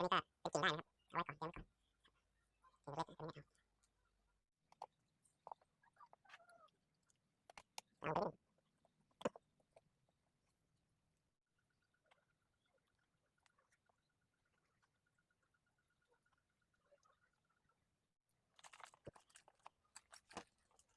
ตัวนี้ก็เป็นกิ่งได้นะครับเอาไว้ก่อนเตรียมไว้ก่อนกิ่งเล็กๆตัวนี้ไม่เอาเอาตัวนี้ก็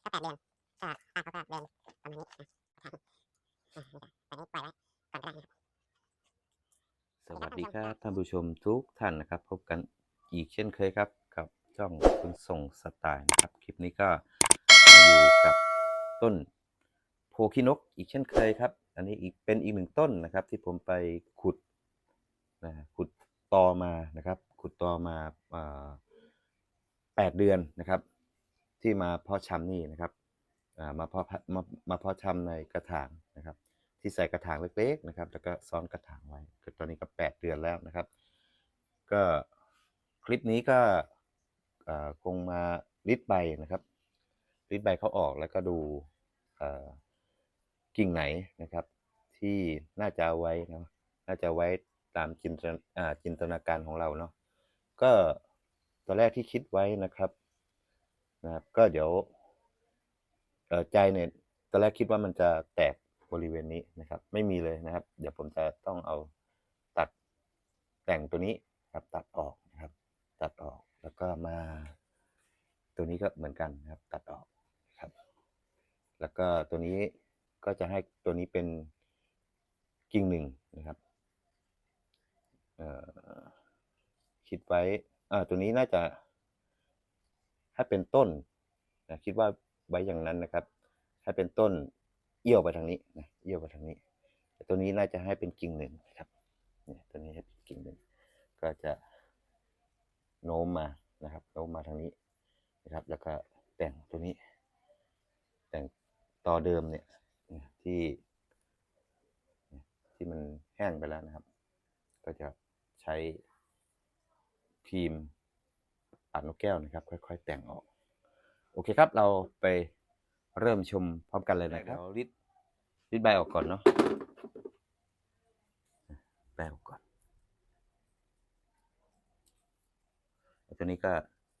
แปดเดือนก็ป้าเขาก็เดินประมาณนี้นะทางอ่านี่ก็ตอนนี้ปล่อยไว้ก่อนก็ได้นะครับ สวัสดีครับท่านผู้ชมทุกท่านนะครับ พบกันอีกเช่นเคยครับ กับช่องคุณส่งสไตล์นะครับ คลิปนี้ก็มาอยู่กับต้นโพคินกอีกเช่นเคยครับ อันนี้อีกเป็นอีกหนึ่งต้นนะครับ ที่ผมไปขุดนะขุดตอมานะครับ ขุดตอมาอ่าแปดเดือนนะครับ ที่มาเพาะชำนี่นะครับอ่ามาเพาะพันธุ์มามาเพาะชำในกระถางนะครับ ที่ใส่กระถางเล็กๆนะครับ แล้วก็ซ้อนกระถางไว้ก็ตอนนี้ก็แปดเดือนแล้วนะครับ ก็คลิปนี้ก็คงมาริดใบนะครับริดใบเขาออกแล้วก็ดูกิ่งไหนนะครับ ที่น่าจะเอาไว้เนาะน่าจะไว้ตามจินตนาอ่าจินตนาการของเราเนาะก็ตอนแรกที่คิดไว้นะครับนะครับ ก็เดี๋ยวใจเนี่ยตอนแรกคิดว่ามันจะแตก บริเวณนี้นะครับ ไม่มีเลยนะครับ เดี๋ยวผมจะต้องเอาตัดแต่งตัวนี้ครับตัดออกนะครับ ตัดออกแล้วก็มา ตัวนี้ก็เหมือนกันนะครับ ตัดออกครับ แล้วก็ตัวนี้ก็จะให้ตัวนี้เป็นกิ่งหนึ่งนะครับคิดไว้อ่าตัวนี้น่าจะให้เป็นต้นนะคิดว่าไว้อย่างนั้นนะครับ ให้เป็นต้น เอี้ยวไปทางนี้นะเอี้ยวไปทางนี้ตัวนี้น่าจะให้เป็นกิ่งหนึ่งนะครับเนี่ยตัวนี้ให้เป็นกิ่งหนึ่งก็จะโน้มมานะครับโน้มมาทางนี้นะครับ แล้วก็แต่งตัวนี้ แต่งต่อเดิมเนี่ยที่ที่มันแห้งไปแล้วนะครับ ก็จะใช้ทีมปัดนกแก้วนะครับ ค่อย ๆ แต่งออก โอเคครับเราไป เริ่มชมพร้อมกันเลยนะครับเราริดริดใบออกก่อนเนาะใบออกก่อนแล้วตัวนี้ก็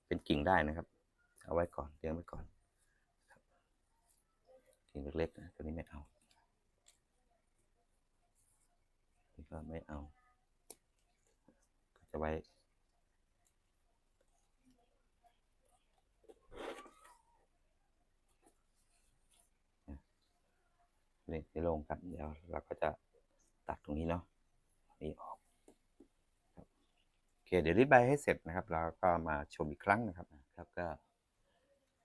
เป็นกิ่งได้นะครับ เอาไว้ก่อนเลี้ยงไว้ก่อนครับกิ่งเล็กๆนะตัวนี้ไม่เอานี่ก็ไม่เอา ก็จะไว้ นี่ในโรงครับ เดี๋ยวเราก็จะตัดตรงนี้เนาะนี่ออกโอเคเดี๋ยวรีดใบให้เสร็จนะครับเราก็มาชมอีกครั้งนะครับครับก็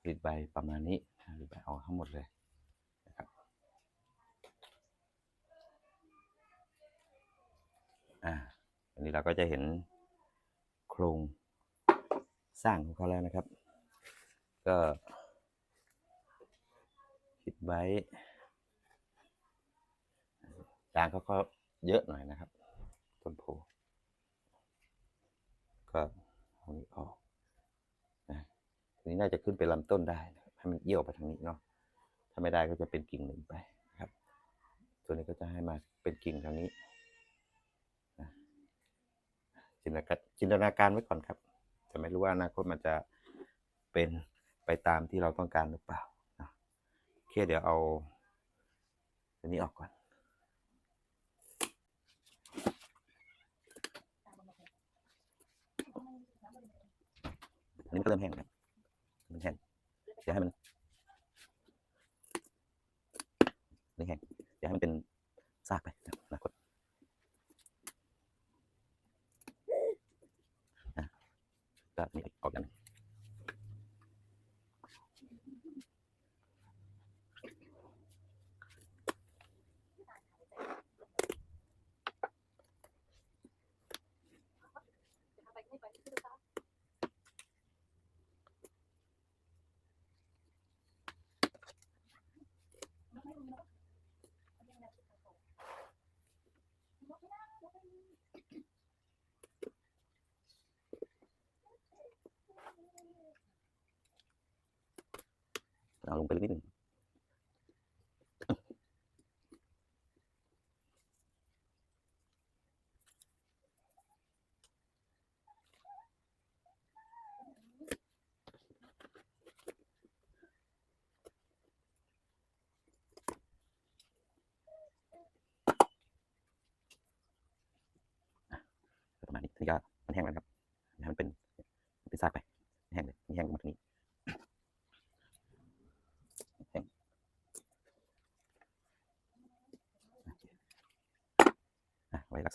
รีดใบประมาณนี้รีดใบออกทั้งหมดเลยนะครับอ่าอันนี้เราก็จะเห็นโครงสร้างของเขาแล้วนะครับ ก็คิดไว้ ยางเขาก็เยอะหน่อยนะครับ ต้นโพก็เอานี้ออกนะทีนี้น่าจะขึ้นไปลำต้นได้นะครับให้มันเอี่ยวไปทางนี้เนาะถ้าไม่ได้ก็จะเป็นกิ่งหนึ่งไปนะครับ ตัวนี้ก็จะให้มาเป็นกิ่งทางนี้นะจินตนาการจินตนาการไว้ก่อนครับจะไม่รู้ว่าอนาคตมันจะเป็นไปตามที่เราต้องการหรือเปล่านะโอเคเดี๋ยวเอาตัวนี้ออกก่อน อั นี้ก็เริ่มแห้งแล้วมันแห้งเดี๋ยวให้มันนี่แห้งเดี๋ยวให้มันเป็นซากไปนะคตก็นี่ออกอย่างนึง เอาลงไปนิดหนึ่งประมาณนี้ถึงจะมันแห้งแล้วครับให้มันเป็นเป็นซากไปแห้งเลยแห้งมาตรงนี้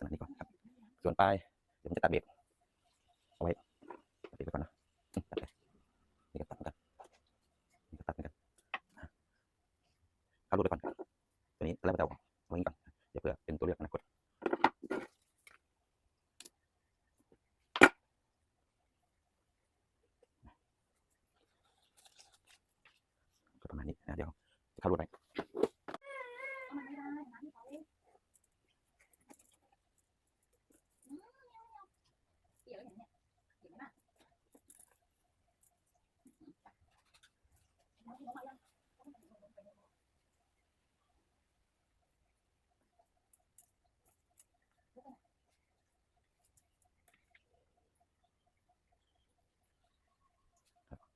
ษณะนี้ก่อนครับ ส่วนปลายเดี๋ยวผมจะตัดเบรกเอาไว้ตัดเบรกไปก่อนนะตัดเลยนี่ก็ตัดเหมือนกันนี่ก็ตัดเหมือนกันเข้ารูดไปก่อนตัวนี้แล้วเราเอาไว้นี้ก่อนเดี๋ยวเพื่อเป็นตัวเลือกอนาคต ก็ประมาณนี้นะเดี๋ยวจะเข้ารูดไปครับ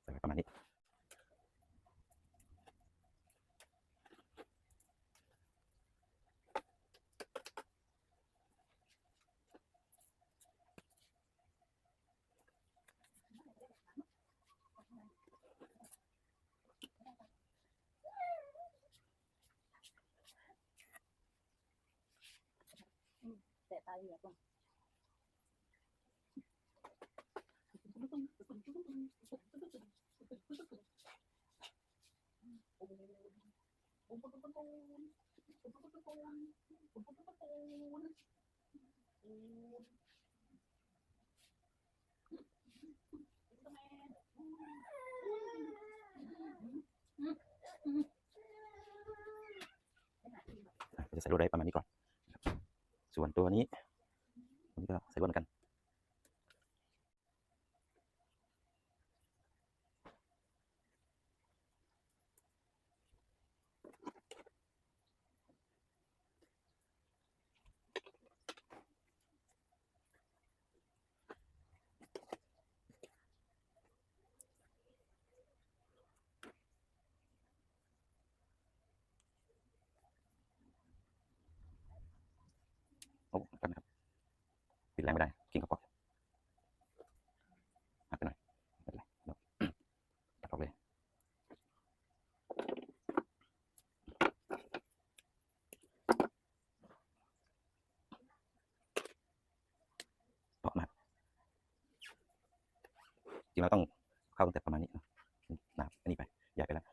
ใส่ไว้ประมาณนี้ แต่ตาเหลือกก่อน อะก็ จะใส่รวดได้ประมาณนี้ก่อน ส่วนตัวนี้ อันนี้ก็ใส่รวดเหมือนกัน โอ้กันนะครับปิด แรงไม่ได้ กินกระป๋องหักไปหน่อยไม่เป็นไรเดี๋ยวตัดออกเลยเปาะมากจริงเราต้องเข้าตั้งแต่ประมาณนี้นะหนาอันนี้ไปใหญ่ไปแล้ว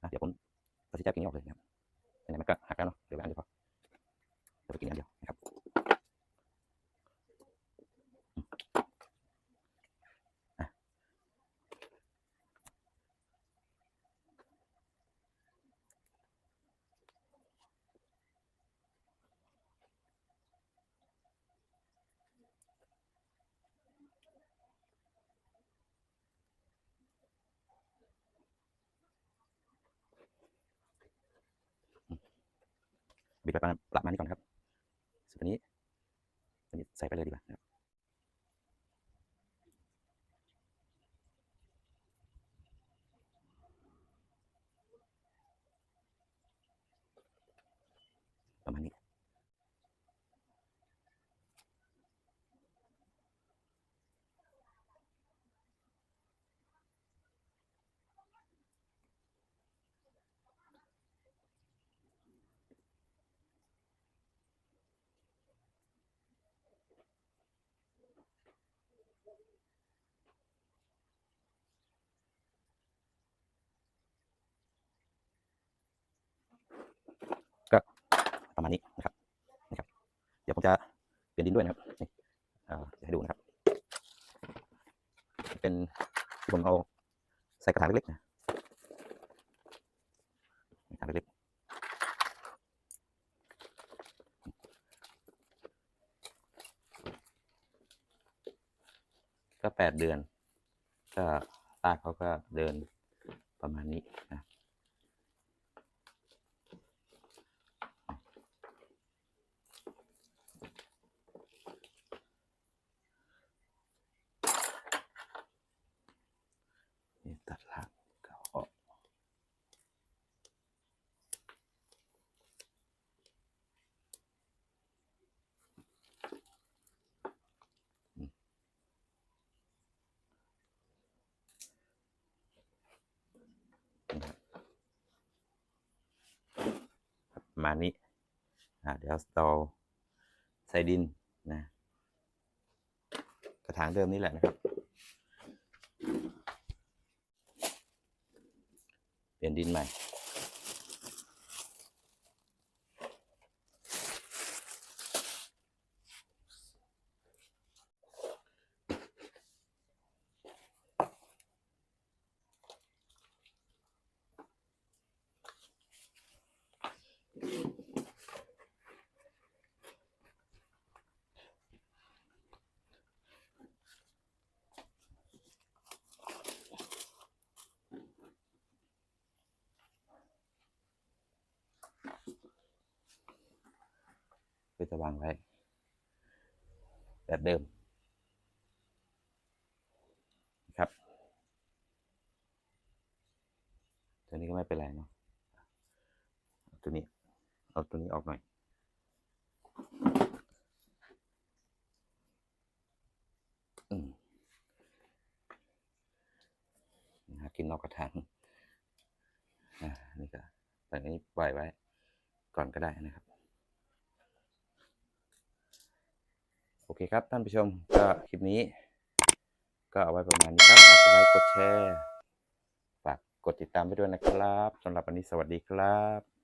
อะเดี๋ยวผมตัดสินใจกินนี้ออกเลยนะครับไหนๆมันก็หักแล้วเนาะเดี๋ยวไว้อันเดียวพอเดี๋ยวไปกินอันเดียวนะครับ บิด ไปประมาณประมาณนี้ก่อนครับส่วนอันนี้อันนี้ใส่ไปเลยดีกว่าครับประมาณนี้ก็ ประมาณนี้นะครับนะครับ เดี๋ยวผมจะเปลี่ยนดินด้วยนะครับนี่เอ่อให้ดูนะครับ เป็นผมเอาใส่กระถางเล็กๆนะกระถางเล็กๆก็แปดเดือน ก็ตาเขาก็เดินประมาณนี้นะ ตัดล่างก็ออกมานี้เดี๋ยวสตอลใส่ดินนะกระถางเดิมนี่แหละนะครับ ลี่ยนดินใหม่ ก็จะวางไว้ แบบเดิมครับตัวนี้ก็ไม่เป็นไรเนาะตัวนี้เอาตัวนี้ออกหน่อยอืมหากินนอกกระถางอ่านี่ก็ตอนนี้ปล่อยไว้ก่อนก็ได้นะครับ โอเคครับท่านผู้ชมก็คลิปนี้ ก็เอาไว้ประมาณนี้ครับฝากกดไลค์กดแชร์ฝากกดติดตามไปด้วยนะครับสำหรับวันนี้สวัสดีครับ